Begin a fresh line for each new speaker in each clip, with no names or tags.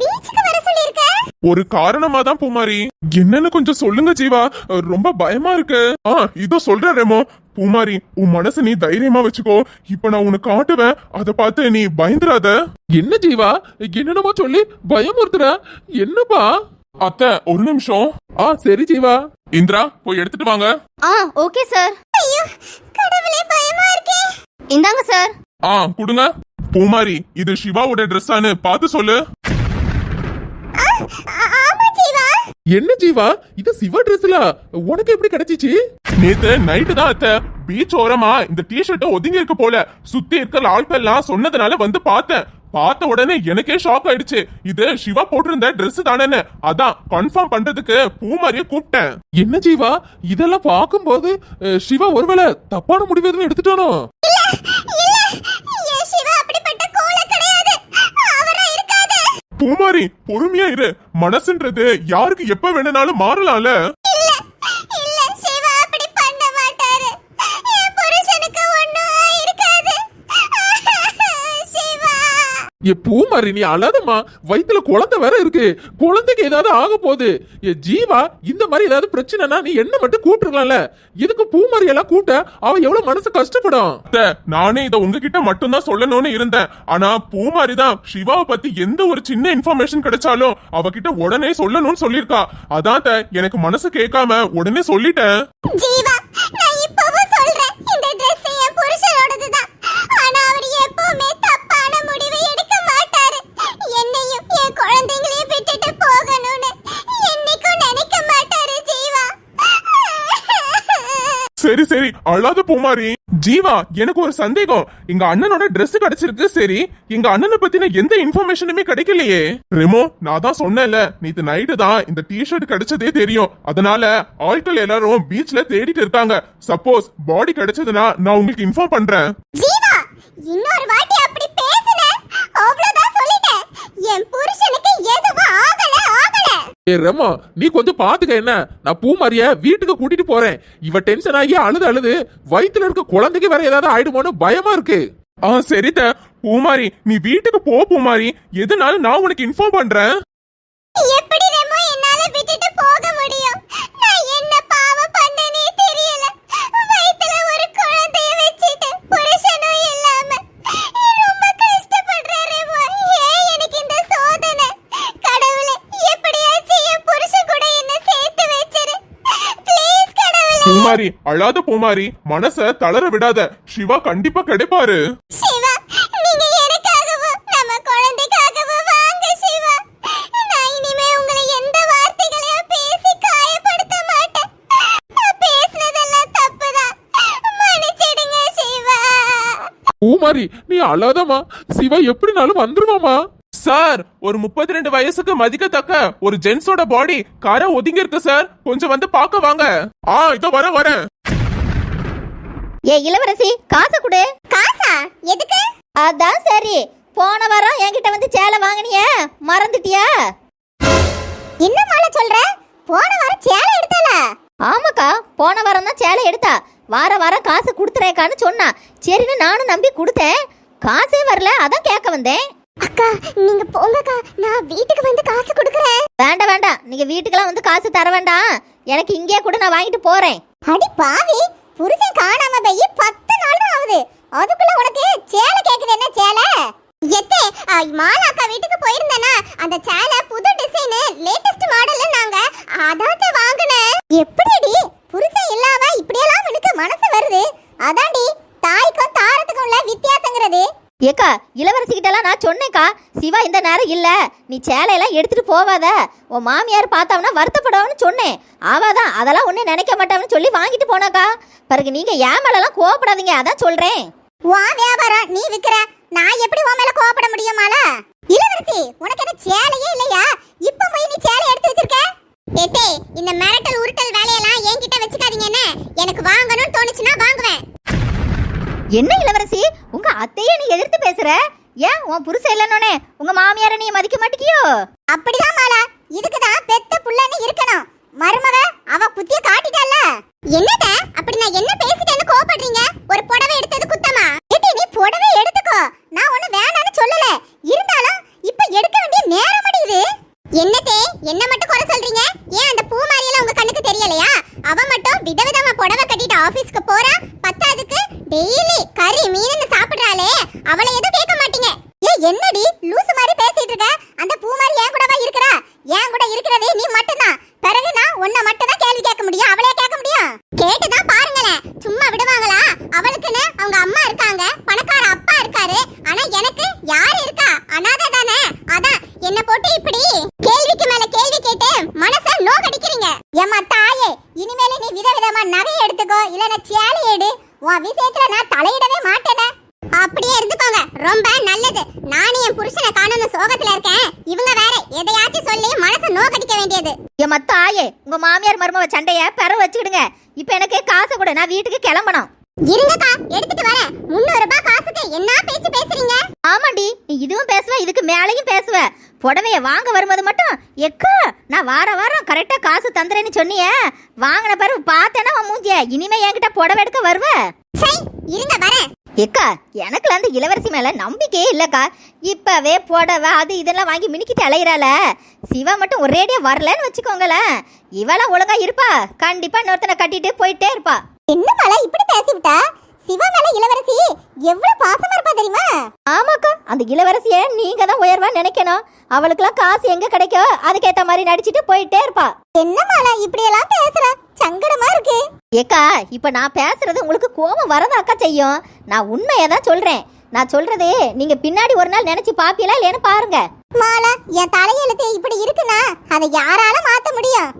பீச்சுக்கு வர சொல்லிருக்க?
ஒரு காரணமா தான் பூமாரி. என்னன்னு கொஞ்சம் சொல்லுங்க ஜீவா. ரொம்ப பயமா இருக்கு. ஆ இதோ சொல்றேன் ரெமோ. பூமாரி உன் மனசு நீ தைரியமா வச்சுக்கோ. இப்ப நான் உனக்கு காட்டுவேன். அத பார்த்து நீ பயந்துராத.
என்ன ஜீவா? என்னென்னமோ சொல்லி பயமுறுத்துற. என்னப்பா?
அத்தை ஒரு நிமிஷம்.
ஆ சரி ஜீவா.
இந்திரா போய் எடுத்துட்டு வாங்க.
ஆ ஓகே சார். ஐயோ கடவுளே பயமா இருக்கே. இந்தாங்க சார்.
ஆ கொடுங்க. பூமாரி இது சிவாவோட ட்ரெஸ்ஸான்னு பார்த்து சொல்லு.
ஆமா ஜீவா.
என்ன ஜீவா? இது சிவா ட்ரெஸ்ல உனக்கு எப்படி கிடைச்சிச்சு?
நேத்து நைட்டு தான் அத்தை. பீச் ஓரமா இந்த டிஷர்ட் ஒதுங்கி இருக்க போல. சுத்தி இருக்கிற ஆட்கள்லாம் சொன்னதுனால வந்து பார்த்தேன். பார்த்த உடனே எனக்கே ஷாக் ஆயிடுச்சு. இது சிவா போட்டிருந்த Dress தானேன்னு. அதான் கன்ஃபார்ம் பண்றதுக்கு பூமாரியை கூப்பிட்டேன்.
என்ன ஜீவா? இதெல்லாம் பார்க்கும்போது சிவா ஒருவேளை தப்பான முடிவு எதுவும் எடுத்துட்டானோ?
பூமாரி பொறுமையா இரு. மனசுன்றது யாருக்கு எப்ப வேணும்னாலும் மாறலாம்ல.
என்
பூமாரி நீ அழாதம்மா. வயித்துல குழந்தை வேற இருக்கு. குழந்தைக்கு ஏதாவது ஆக போகுது. ஏ ஜீவா இந்த மாதிரி ஏதாவது பிரச்சனைனா நீ என்ன மட்டும் கூப்பிட்டுருக்கலாம்ல எதுக்கு பூமாரி எல்லாம் கூப்பிட்ட? அவ எவ்வளவு மனசு கஷ்டப்படும்.
அத்தை, நானே இத உங்ககிட்ட மட்டும்தான் சொல்லணும்னு இருந்தேன். ஆனா பூமாரி தான் சிவாவை பத்தி எந்த ஒரு சின்ன இன்ஃபர்மேஷன் கிடைச்சாலும் அவகிட்ட உடனே சொல்லணும்னு சொல்லிருக்கா அதான் அத்தை, எனக்கு மனசு கேட்காம உடனே சொல்லிட்டேன்
ஜீவா நான் இப்பவும் சொல்றேன் இந்த Dress என் புருஷனோடது தான் ஆனா அவர் எப்பவுமே தப்பான முடிவை எடுக்க மாட்டாரு என்னையும் என் குழந்தைங்களையும் விட்டுட்டு போகணும்னு என்னைக்கும் நினைக்க மாட்டாரு ஜீவா
சரி சரி. அழாத பூமாரி. ஜீவா எனக்கு ஒரு சந்தேகம். எங்க அண்ணனோட ட்ரெஸ் கிடைச்சிருக்கு சரி. எங்க அண்ணனை பத்தின எந்த இன்ஃபர்மேஷனுமே கிடைக்கலையே. ரெமோ நான் தான் சொன்னேன்ல. நேத்து நைட்டு தான் இந்த டிஷர்ட் கிடைச்சதே தெரியும். அதனால ஆட்கள் எல்லாரும் பீச்ல தேடிட்டு இருக்காங்க. சப்போஸ் பாடி கிடைச்சதுன்னா நான் உங்களுக்கு இன்ஃபார்ம் பண்றேன்.
ஜீவா இன்னொரு வாட்டி அப்படி பேசுன. அவ்வளவுதான் சொல்லிட்டேன். என் புருஷனுக்கு எதுவும் ஆகல ஆகல.
ஏ ரெமோ நீ கொஞ்சம் பாத்துக்க என்ன? நான் பூமாரிய வீட்டுக்கு கூட்டிட்டு போறேன். இவ டென்ஷன் ஆகி அழுது அழுது வயித்துல இருக்க குழந்தைக்கு வேற ஏதாவது ஆயிடுமோன்னு பயமா இருக்கு.
ஆ சரித பூமாரி நீ வீட்டுக்கு போ பூமாரி. எதுனாலும் நான் உனக்கு இன்ஃபார்ம் பண்றேன்.
எப்படி
பூமாரி. அழாத பூமாரி மனச தளர விடாத. சிவா கண்டிப்பா கிடைப்பாரு.
பூமாரி நீ அழாதம்மா. சிவா எப்படினாலும் வந்துருவாமா
சார் ஒரு முப்பத்தி ரெண்டு வயசுக்கு மதிக்கத்தக்க ஒரு ஜென்ஸோட பாடி கார ஒதுங்கி இருக்கு சார். கொஞ்சம் வந்து பார்க்க வாங்க. ஆ இதோ வர வரேன்
ஏ இளவரசி காசை கொடு.
காசா? எதுக்கு?
அதான் சரி. போன வாரம் என்கிட்ட வந்து சேலை வாங்கினிய. மறந்துட்டியா?
என்ன மாலை சொல்ற? போன வாரம் சேலை எடுத்தால
ஆமாக்கா போன வாரம் தான் சேலை எடுத்தா. வார வாரம் காசு கொடுத்துறேக்கான்னு சொன்னா. சரின்னு நானும் நம்பி கொடுத்தேன். காசே வரல அதான் கேட்க வந்தேன்.
அக்கா நீங்க போங்கக்கா. நான் வீட்டுக்கு வந்து காசு கொடுக்கறேன்.
வேண்டாம் வேண்டாம். நீங்க வீட்டுக்கெல்லாம் வந்து காசு தர வேண்டாம். எனக்கு இங்கே கூட நான் வாங்கிட்டு போறேன்.
அடி பாவி புருஷன் காணாம போய் பத்து நாள் ஆகுது. அதுக்குள்ள உனக்கு சேலை கேக்குது என்ன சேலை? எத்தே மாலா அக்கா வீட்டுக்கு போயிருந்தேனா அந்த சேலை புது டிசைன் லேட்டஸ்ட் மாடல் நாங்க அதாத்த வாங்குனேன். எப்படிடி புருஷன் இல்லாம இப்படியெல்லாம் உனக்கு மனசு வருது அதான்டி தாய்க்கும் தாரத்துக்கும் உள்ள வித்தியாசங்கிறது
ஏக்கா இளவரசிக்கிட்டலாம் நான் சொன்னேக்கா சிவா இந்த நேரம் இல்ல. நீ சேலையெல்லாம் எடுத்துட்டு போவாத. உன் மாமியார் பார்த்தாவனா வருத்தப்படுவான்னு சொன்னேன். அவ தான் அதெல்லாம் ஒன்றும் நினைக்க மாட்டான்னு சொல்லி வாங்கிட்டு போனாக்கா. பிறகு நீங்க ஏன் மேலெல்லாம் கோவப்படாதீங்க அதான் சொல்றேன்.
வா வியாபாரம் நீ விக்கிற. நான் எப்படி உன் மேல கோவப்பட முடியுமால இளவரசி உனக்கு என்ன சேலையே இல்லையா? இப்ப போய் நீ சேலை எடுத்து வச்சிருக்க? ஏத்தே இந்த மிரட்டல் உருட்டல் வேலையெல்லாம் என்கிட்ட வச்சுக்காதீங்க என்ன? எனக்கு வாங்கணும்னு தோணுச்சுன்னா வாங்குவேன்.
என்ன இளவரசி? உங்க அத்தையே நீ எதிர்த்து பேசுற? ஏன் உன் புருஷன் இல்லைன்னொன்னே உங்க மாமியாரை நீ மதிக்க மாட்டேங்கியோ
அப்படிதான் மாலா. இதுக்கு தான் பெத்த புள்ளன்னு இருக்கணும். மருமக அவ புத்திய காட்டிட்டால என்னத அப்படி நான் என்ன பேசிட்டேன்னு கோபப்படுறீங்க ஒரு புடவை எடுத்தது குத்தமா ஏட்டி நீ புடவை எடுத்துக்கோ நான் ஒண்ணு வேணாம்னு சொல்லல இருந்தாலும் இப்ப எடுக்க வேண்டிய நேரம் என்னதே என்ன மட்டும் குறை சொல்றீங்க ஏன் அந்த பூ எல்லாம் உங்க கண்ணுக்கு தெரியலையா அவ மட்டும் விதவிதமா புடவை கட்டிட்டு ஆபீஸ்க்கு போறா பத்தாதுக்கு டெய்லி கறி மீன் சாப்பிடுறாளே அவளை எதுவும் கேட்க மாட்டீங்க ஏ என்னடி லூசு மாதிரி பேசிட்டு இருக்க அந்த பூ மாதிரி ஏன் கூடவா இருக்கிறா ஏன் கூட இருக்கிறதே நீ மட்டும்தான் பிறகு நான் உன்னை மட்டும் தான் கேள்வி கேட்க முடியும் அவளே கேட்க முடியும் கேட்டுதான் பாருங்களேன் சும்மா விடுவாங்களா அவளுக்குன்னு அவங்க அம்மா இருக்காங்க. பணக்கார அப்பா இருக்காரு. ஆனா எனக்கு யார் இருக்கா? அனாதை தானே. அதான் என்ன போட்டு இப்படி கேள்விக்கு மேல கேள்வி கேட்டு மனச நோகடிக்கிறீங்க. ஏமா தாயே இனிமேல நீ விதவிதமா நகை எடுத்துக்கோ இல்லனா சேலை எடு. உன் விஷயத்துல நான் தலையிடவே மாட்டேனே. அப்படியே இருந்துக்கோங்க. ரொம்ப நல்லது. நானும் என் புருஷனை காணணும் சோகத்துல இருக்கேன். இவங்க வேற எதையாச்சும் சொல்லி மனசு நோகடிக்க வேண்டியது.
என் மத்த ஆயே உங்க மாமியார் மருமவ சண்டைய பெற வச்சுக்கிடுங்க. இப்ப எனக்கு காசு கூட நான் வீட்டுக்கு கிளம்பணும்.
இருங்கக்கா எடுத்துட்டு வரேன் முன்னூறு ரூபாய் காசுக்கு என்ன பேச்சு பேசுறீங்க?
ஆமாண்டி நீ இதுவும் பேசுவ இதுக்கு மேலையும் பேசுவ. புடவைய வாங்க வரும்போது மட்டும் எக்கா நான் வார வாரம் கரெக்டா காசு தந்துறேன்னு சொன்னியே. வாங்கின பிறகு பார்த்தேன்னா மூஞ்சிய. இனிமே என்கிட்ட புடவை எடுக்க வருவ?
சை இருங்க வரேன்.
எக்கா எனக்குல அந்த இளவரசி மேல நம்பிக்கையே இல்லக்கா. இப்பவே புடவை அது இதெல்லாம் வாங்கி மினிக்கிட்டு அலையிறாள. சிவா மட்டும் ஒரேடியா வரலன்னு வச்சுக்கோங்களேன். இவெல்லாம் ஒழுங்கா இருப்பா. கண்டிப்பா இன்னொருத்தனை கட்டிட்டு போயிட்டே இருப்பா.
என்ன மலை இப்படி பேசிவிட்டா? சிவா மேல இளவரசி எவ்வளவு பாசமா இருப்பா தெரியுமா?
ஆமாக்கா அந்த இளவரசிய நீங்க தான் உயர்வா நினைக்கணும். அவளுக்குலாம் காசு எங்க கிடைக்கோ அதுக்கேத்த மாதிரி நடிச்சிட்டு போயிட்டே இருப்பா.
என்ன மலை இப்படி எல்லாம் பேசுற? சங்கடமா இருக்கு.
ஏக்கா இப்ப நான் பேசுறது உங்களுக்கு கோபம் வரதாக்கா செய்யும். நான் உண்மையை தான் சொல்றேன். நான் சொல்றது நீங்க பின்னாடி ஒரு நாள் நினைச்சு பாப்பீங்களா இல்லையான்னு பாருங்க.
மாலா என் தலையெழுத்து இப்படி இருக்குன்னா அதை யாரால மாத்த முடியும்?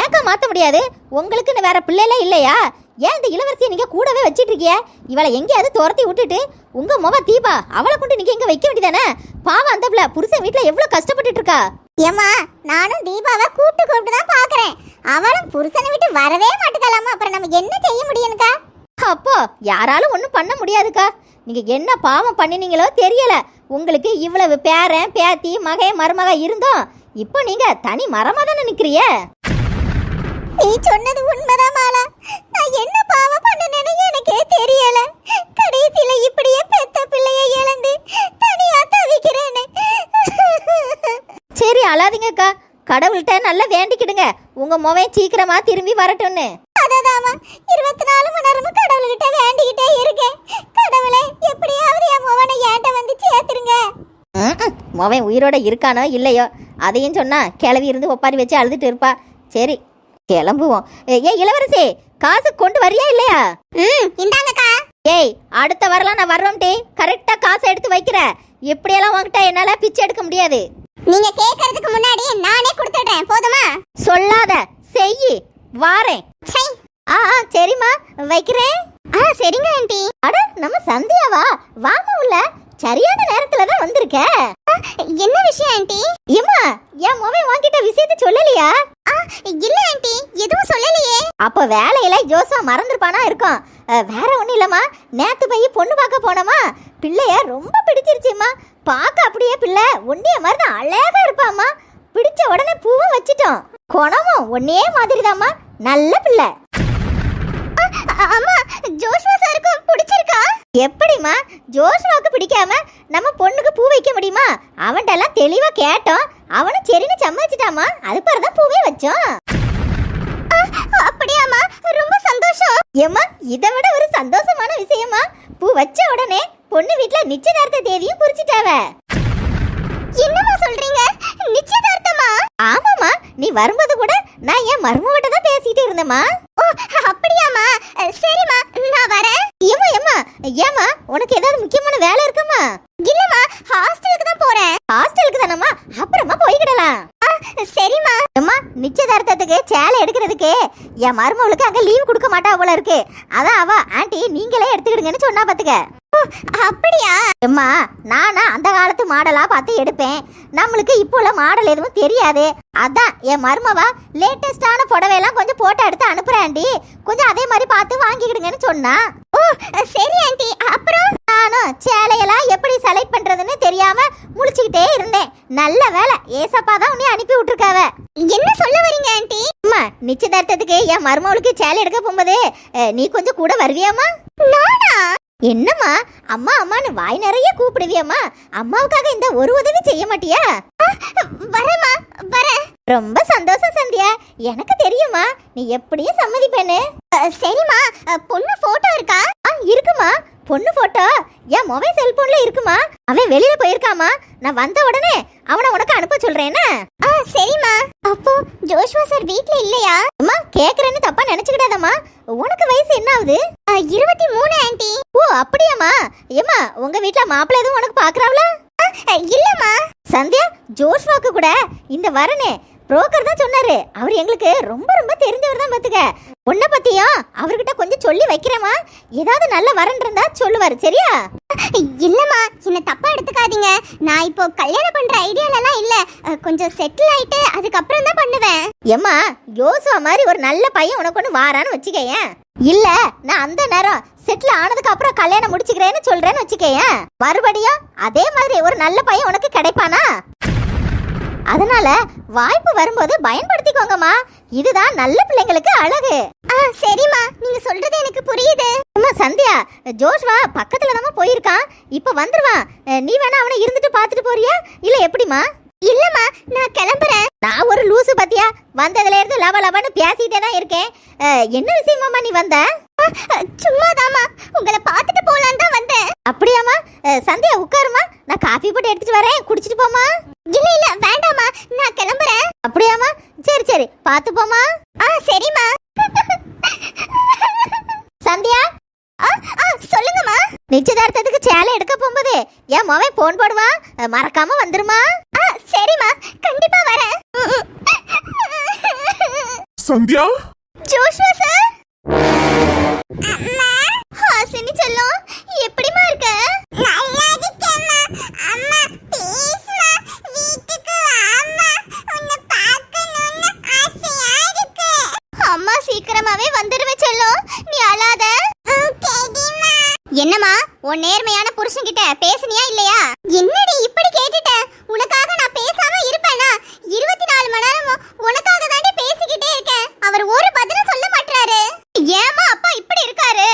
ஏக்கா மாத்த முடியாது? உங்களுக்குன்னு வேற பிள்ளைல இல்லையா? ஏன் இந்த இளவரசியை நீங்க கூடவே வச்சிட்டு இருக்கிய இவளை எங்கேயாவது துரத்தி விட்டுட்டு உங்க முக தீபா அவளை கொண்டு நீங்க இங்க வைக்க வேண்டியதானே? பாவம் அந்த பிள்ளை புருஷன் வீட்டுல எவ்வளவு கஷ்டப்பட்டுட்டு இருக்கா
ஏம்மா நானும் தீபாவை கூப்பிட்டு கூப்பிட்டு தான் பாக்குறேன் அவளும் புருஷனை விட்டு வரவே மாட்டுக்கலாமா அப்புறம் நம்ம என்ன செய்ய முடியும்க்கா?
அப்போ யாராலும் ஒன்றும் பண்ண முடியாதுக்கா. நீங்க என்ன பாவம் பண்ணினீங்களோ தெரியல. உங்களுக்கு இவ்வளவு பேரன் பேத்தி மகை மருமக இருந்தோம். இப்போ நீங்க தனி மரமா தானே நிக்கிறிய?
நீ சொன்னது உண்மைதான் மாலா.
அழாதீங்கக்கா. கடவுள்கிட்ட நல்லா வேண்டிக்கிடுங்க. உங்க முகம் சீக்கிரமா திரும்பி வரட்டும்னு.
அததாமா இருபத்தி நாலு மணி நேரமும் கடவுள்கிட்ட வேண்டிக்கிட்டே இருக்கேன் கடவுளே எப்படியாவது என் மகனை ஏன்ட்ட வந்து சேர்த்துருங்க.
முவன் உயிரோட இருக்கானோ இல்லையோ அதையும் சொன்னா கிளவி இருந்து ஒப்பாரி வச்சு அழுதுட்டு இருப்பா. சரி கிளம்புவோம். ஏ ஏய், இளவரசி காசு கொண்டு வரியா இல்லையா?
ம் இந்தாங்கக்கா.
ஏய் அடுத்த வரலாம் நான் வர்றோம்டி. கரெக்டா காசை எடுத்து வைக்கிற இப்படியெல்லாம் வாங்கிட்டா என்னால பிச்சை எடுக்க முடியாது?
நீங்க கேக்குறதுக்கு முன்னாடி நானே கொடுத்துடுறேன். போதுமா?
சொல்லாத. செய். வாரேன்.
சை.
ஆ ஆ, சரிம்மா. வைக்கிறேன்.
ஆ சரிங்க ஆண்டி.
அட நம்ம சந்தியாவா? வாமா உள்ள. சரியான நேரத்துல தான் வந்திருக்க.
என்ன விஷயம் ஆண்டி?
ஏம்மா என் மொபைல் வாங்கிட்ட விஷயத்தை சொல்லலையா?
ஆ இல்ல ஆண்டி. எதுவும் சொல்லலையே.
அப்போ வேலையில ஜோசா மறந்துருப்பானா இருக்கும். அஹ், வேற ஒன்றும் இல்லைம்மா. நேத்து போய் பொண்ணு பார்க்க போனோமா? பிள்ளைய ரொம்ப பிடிச்சிருச்சும்மா. பார்க்க அப்படியே பிள்ளை. ஒன்னிய மாதிரி தான் அழகா இருப்பாம்மா. பிடிச்ச உடனே பூவும் வச்சிட்டோம். குணமும் ஒன்னே மாதிரிதாம்மா. நல்ல பிள்ளை.
ஆமா அம்மா ஜோஷ்வா சாருக்கும் பிடிச்சிருக்கா?
எப்படிம்மா? ஜோஷ்வாக்கு பிடிக்காம நம்ம பொண்ணுக்கு பூ வைக்க முடியுமா? அவன்கிட்ட எல்லாம் தெளிவா கேட்டோம். அவனும் சரின்னு சம்மதிச்சிட்டாமா அது தான் பூவே வச்சோம்.
அப்படியாம்மா. ரொம்ப சந்தோஷம்.
ஏம்மா இதை விட ஒரு சந்தோஷமான விஷயமா? பூ வச்ச உடனே பொண்ணு வீட்ல நிச்சயதார்த்த தேதியும் குறிச்சிட்டாவ.
என்னமா சொல்றீங்க? நிச்சயதார்த்தமா?
ஆமாம்மா நீ வரும்போது கூட நான் என் மருமகிட்ட தான் பேசிட்டு இருந்தேம்மா.
ஓ அப்படியாம்மா. சரிமா சரிம்மா நான் வரேன்.
ஏம்மா ஏம்மா ஏம்மா உனக்கு ஏதாவது முக்கியமான வேலை இருக்குமா?
இல்லம்மா ஹாஸ்டலுக்கு தான் போறேன்.
ஹாஸ்டலுக்கு தானம்மா? அப்புறமா போய்கிடலாம்
சரிம்மா.
அம்மா நிச்சயதார்த்தத்துக்கு சேலை எடுக்கிறதுக்கு என் மருமகளுக்கு அங்க லீவ் கொடுக்க மாட்டா போல இருக்கு. அதான் அவ ஆண்டி நீங்களே எடுத்துக்கிடுங்கன்னு சொன்னா பாத்துக்க.
அப்படியா?
அம்மா நானா அந்த காலத்து மாடலா பார்த்து எடுப்பேன். நம்மளுக்கு இப்போ உள்ள மாடல் எதுவும் தெரியாது. அதான் என் மருமவா லேட்டஸ்டான புடவையெல்லாம் கொஞ்சம் போட்டோ எடுத்து அனுப்புறேன்டி கொஞ்சம் அதே மாதிரி பார்த்து வாங்கிக்கிடுங்கன்னு சொன்னா.
ஓ சரி ஆண்டி. அப்புறம்?
நானும் சேலையெல்லாம் எப்படி செலக்ட் பண்றதுன்னு தெரியாம முழிச்சுக்கிட்டே இருந்தேன். நல்ல வேலை. ஏசப்பா தான் உன்னை அனுப்பி விட்டுருக்காவ.
என்ன சொல்ல வரீங்க ஆண்டி?
அம்மா நிச்சயதார்த்தத்துக்கு என் மருமகளுக்கு சேலை எடுக்க போகும்போது நீ கொஞ்சம் கூட வருவியாமா
நானா?
என்னம்மா? அம்மா அம்மான்னு வாய் நிறைய கூப்பிடுவியம்மா. அம்மாவுக்காக இந்த ஒரு உதவி செய்ய மாட்டியா?
வரேம்மா வரேன்.
ரொம்ப சந்தோஷம் சந்தியா. எனக்கு தெரியுமா நீ எப்படியும் சம்மதிப்பேன்னு.
சரிம்மா. பொண்ணு போட்டோ இருக்கா?
ஆ இருக்குமா பொண்ணு போட்டோ என் மொபைல் செல்போன்ல இருக்குமா? அவன் வெளியில போயிருக்காமா? நான் வந்த உடனே அவனை உனக்கு அனுப்ப சொல்றேன்னா
ஆ சரிம்மா. அப்போ ஜோஷ்வா சார் வீட்ல இல்லையா?
அம்மா கேக்குறேன்னு தப்பா நினைச்சுக்கிடாதம்மா. உனக்கு வயசு என்ன ஆகுது?
இருபத்தி மூணு ஆண்டி.
ஓ அப்படியாம்மா. ஏம்மா உங்க வீட்ல மாப்பிள்ளை எதுவும் உனக்கு பாக்குறாவளா?
அ, இல்லம்மா.
சந்தியா ஜோஷ்வாக்கு கூட இந்த வரனே புரோக்கர் தான் சொன்னாரு. அவர் எங்களுக்கு ரொம்ப ரொம்ப தெரிஞ்சவர் தான் பார்த்துக்க உன்னை பத்தியும் அவர்கிட்ட கொஞ்சம் சொல்லி வைக்கிறேமா ஏதாவது நல்ல வரன் இருந்தா சொல்லுவாரு சரியா?
இல்லம்மா என்ன தப்பா எடுத்துக்காதீங்க. நான் இப்போ கல்யாணம் பண்ற ஐடியாலலாம் இல்ல. கொஞ்சம் செட்டில் ஆயிட்டு அதுக்கப்புறம் தான் பண்ணுவேன்.
ஏம்மா யோசுவா மாதிரி ஒரு நல்ல பையன் உனக்கு ஒன்று வாரான்னு வச்சுக்கேன் இல்ல நான் அந்த நேரம் செட்டில் ஆனதுக்கு அப்புறம் கல்யாணம் முடிச்சுக்கிறேன்னு சொல்றேன்னு வச்சுக்கேன் மறுபடியும் அதே மாதிரி ஒரு நல்ல பையன் உனக்கு கிடைப்பானா? அதனால வாய்ப்பு வரும்போது பயன்படுத்திக்கோங்கம்மா. இதுதான் நல்ல பிள்ளைங்களுக்கு அழகு.
ஆ சரிம்மா. நீங்க சொல்றது எனக்கு புரியுது.
அம்மா சந்தியா ஜோஷ்வா பக்கத்துல தான் போயிருக்கான். இப்ப வந்துருவான். நீ வேணா அவனை இருந்துட்டு பார்த்துட்டு போறியா? இல்ல எப்படிமா
இல்லம்மா நான் கிளம்புறேன்.
நான் ஒரு லூசு பத்தியா? வந்ததுல இருந்து லவ லவன்னு பேசிட்டே தான் இருக்கேன் என்ன விஷயமாம்மா நீ வந்த?
சும்மாதாம்மா. உங்களை பார்த்துட்டு போலான்னு தான் வந்தேன்.
அப்படியாம்மா? அஹ், சந்தியா உட்காருமா நான் காஃபி போட்டு எடுத்துட்டு வரேன். குடிச்சிட்டு போமா
இல்ல இல்ல வேண்டாம்மா. நான் கிளம்புறேன்.
அப்படியாம்மா? சரி சரி. பார்த்து போமா
ஆ சரிம்மா.
சந்தியா?
ஆ ஆ சொல்லுங்கம்மா.
நிச்சயதார்த்தத்துக்கு சேலை எடுக்க போகும்போது என் மவன் போன் போடுவான் மறக்காம வந்துருமா?
சரிம்மா. கண்டிப்பா வரேன்.
சந்தியா?
ஜோஷ்வா சார் அம்மா ஹாசினி செல்லம் எப்படிமா இருக்க நல்லா இருக்கேம்மா அம்மா ப்ளீஸ்மா வீட்டுக்கு வாம்மா உன்னை பார்க்கணும்னு ஆசையா இருக்கு அம்மா சீக்கிரமாவே வந்துருவே செல்லம் நீ அழாத என்னம்மா உன் நேர்மையான புருஷன்கிட்ட பேசுனியா இல்லையா என்னடி இப்படி கேட்டுட்ட உனக்காக நான் பேசாம இருப்பேனா இருபத்தி நாலு மணி நேரமும் உனக்காக தாண்டி பேசிக்கிட்டே இருக்கேன் அவர் ஒரு பதிலும் சொல்ல மாட்டாரு ஏமா அப்பா இப்படி இருக்காரு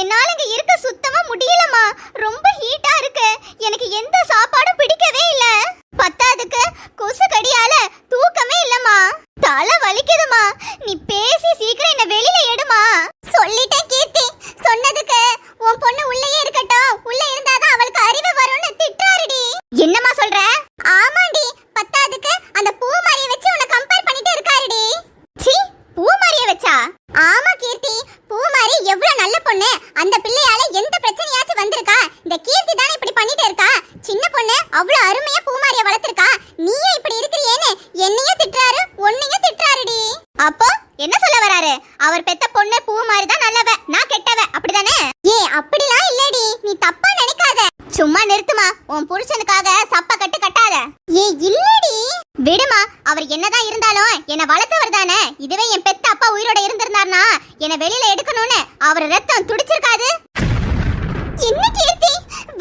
என்னால இங்க இருக்க சுத்தமா முடியலம்மா ரொம்ப ஹீட்டா இருக்கு எனக்கு எந்த சாப்பாடும் பிடிக்கவே இல்ல பத்தாதுக்கு கொசு கடியால தூக்கமே இல்லம்மா தலை வலிக்குதுமா நீ பேசி சீக்கிரம் என்ன வெளியில எடுமா சொல்லிட்டேன் கீர்த்தி சொன்னதுக்கு உன் பொண்ணு உள்ளேயே இருக்கட்டும் உள்ள இருந்தாதான் அவளுக்கு அறிவு வரும்னு திட்டுறாருடி என்னம்மா சொல்ற ஆமாண்டி பத்தாதுக்கு அந்த பூமாரியை வச்சு உன்னை கம்பேர் பண்ணிட்டு இருக்காருடி சி பூமாரிய வச்சா ஆமா கீர்த்தி பூமாரி எவ்வளவு நல்ல பொண்ணு அந்த பிள்ளையால எந்த பிரச்சனையாச்சும் வந்திருக்கா இந்த கீர்த்தி தானே இப்படி பண்ணிட்டு இருக்கா சின்ன பொண்ணு அவ்வளவு அருமையா பூமாரிய வளர்த்திருக்கா நீயே இப்படி இருக்கிறியேன்னு என்னையும் திட்டுறாரு உன்னையும் திட்டுறாருடி அப்போ என்ன சொல்ல வராரு அவர் பெத்த பொண்ணு பூமாரி தான் நல்லவ நான் கெட்டவ அப்படிதானே ஏ அப்படிலாம் இல்லடி நீ தப்பா நினைக்காத சும்மா நிறுத்துமா உன் புருஷனுக்காக சப்ப கட்டு கட்டாத ஏ இல்லடி. விடுமா அவர் என்னதான் இருந்தாலும் என்ன வளர்த்தவர் தானே. இதுவே என் பெத்த அப்பா உயிரோட இருந்திருந்தார்னா என்ன வெளியில எடுக்கணும்னு அவர் ரத்தம் துடிச்சிருக்காது. என்ன கீர்த்தி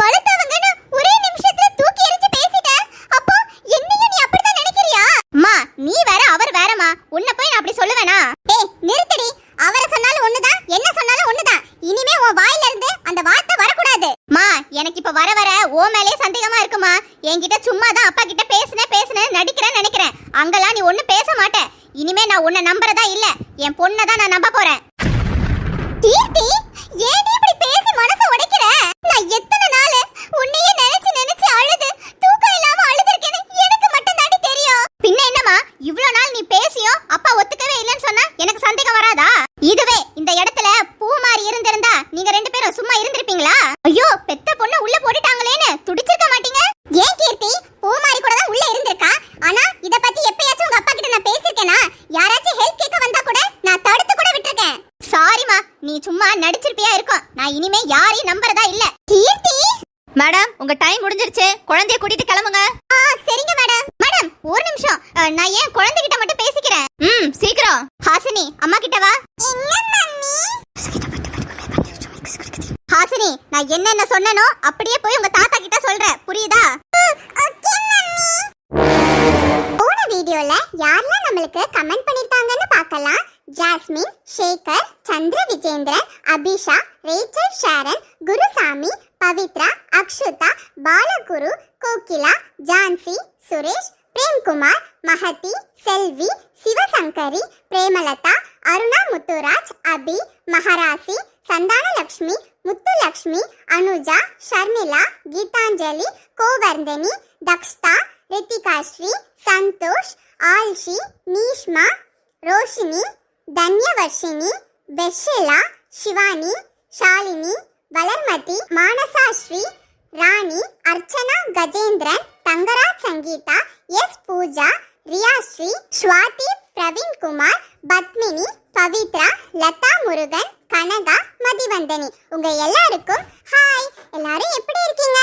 வளர்த்தவங்கன்னு ஒரே நிமிஷத்துல தூக்கி எறிஞ்சு பேசிட்ட அப்போ என்னையும் நீ அப்படிதான் நினைக்கிறியா அம்மா நீ வேற அவர் வேறமா உன்னை போய் நான் அப்படி சொல்லுவேனா ஏய் நிறுத்தடி அவரை சொன்னாலும் ஒண்ணுதான் என்ன சொன்னாலும் ஒண்ணுதான் இனிமே உன் வாயில இருந்து அந்த வார்த்தை வரக்கூடாது மா எனக்கு இப்ப வர வர ஓ மேலே சந்தேகமா இருக்குமா என்கிட்ட சும்மா தான் அப்பா கிட்ட பேசுனேன் பேசுனேன் நடிக்கிறேன் நினைக்கிறேன். அங்கெல்லாம் நீ ஒன்றும் பேச மாட்டேன் இனிமே நான் உன்னை நம்புறதா இல்ல. என் பொண்ணை தான் நான் நம்ப போறேன். கீர்த்தி ஏன் இப்படி பேசி மனச உடைக்கிற நான் எத்தனை நாள் உன்னையே நினைச்சு நினைச்சு அழுது தூக்கம் இல்லாம அழுதுருக்கேன்னு எனக்கு மட்டும் தாண்டி தெரியும் பின்ன என்னமா இவ்ளோ நாள் நீ பேசியும் அப்பா ஒத்துக்கவே இல்லைன்னு சொன்னா எனக்கு சந்தேகம் வராதா இதுவே இந்த இடத்துல பூமாரி இருந்திருந்தா நீங்க ரெண்டு பேரும் சும்மா இருந்திருப்பீங்களா ஐயோ பெத்த பொண்ணு உள்ள போட்டுட்டாங்களேன்னு துடிச்சிருக்க மாட்டீங்க ஏன் கீர்த்தி பூமாரி கூட தான் உள்ள இருந்திருக்கா ஆனா இத பத்தி எப்பயாச்சும் உங்க அப்பா கிட்ட நான் பேசிருக்கேனா யாராச்சும் ஹெல்ப் கேட்க வந்தா கூட நான் தடுத்து கூட விட்டுருக்கேன் சாரிமா நீ சும்மா நடிச்சிருப்பியா இருக்கும் நான் இனிமே யாரையும் நம்புறதா இல்ல? கீர்த்தி
மேடம் உங்க டைம் முடிஞ்சிருச்சு. குழந்தைய கூட்டிட்டு கிளம்புங்க.
ஆ சரிங்க மேடம். மேடம் ஒரு நிமிஷம். நான் ஏன் குழந்தைகிட்ட மட்டும் பேசிக்கிறேன்?
ம் சீக்கிரம்.
ஹாசினி அம்மா கிட்ட வா. ஹாசினி நான் என்னென்ன சொன்னனோ அப்படியே போய் உங்க தாத்தா கிட்ட சொல்றேன். புரியுதா? போன வீடியோல யாரெல்லாம் நம்மளுக்கு கமெண்ட் பண்ணிருக்காங்கன்னு பார்க்கலாம். Jasmine Shekar Chandra Vijendran Abisha Rachel Sharon Gurusamy Pavithra Akshutha Balaguru Kokila Jhansi Suresh Premkumar Magathi Selvi Sivasankari Premalatha Aruna Muthuraj Abi Magarasi Santhanalakshmi Muthulakshmi Anuja Sharmila Geethanjali Govardhani Dakshtha Rithikasri Santhosh Alshi Neeshma Roshini Dhanyavarshini Beshila Shivani Shalini Valarmathi Manasasri Rani Archana Gajendran Thangaraj Sangeetha S Pooja Riyasri Swathi Praveenkumar Padmini Pavithra Latha Murugan Kanaga Mathivandhani. உங்க எல்லாருக்கும் hi. எல்லாரும் எப்படி இருக்கீங்க?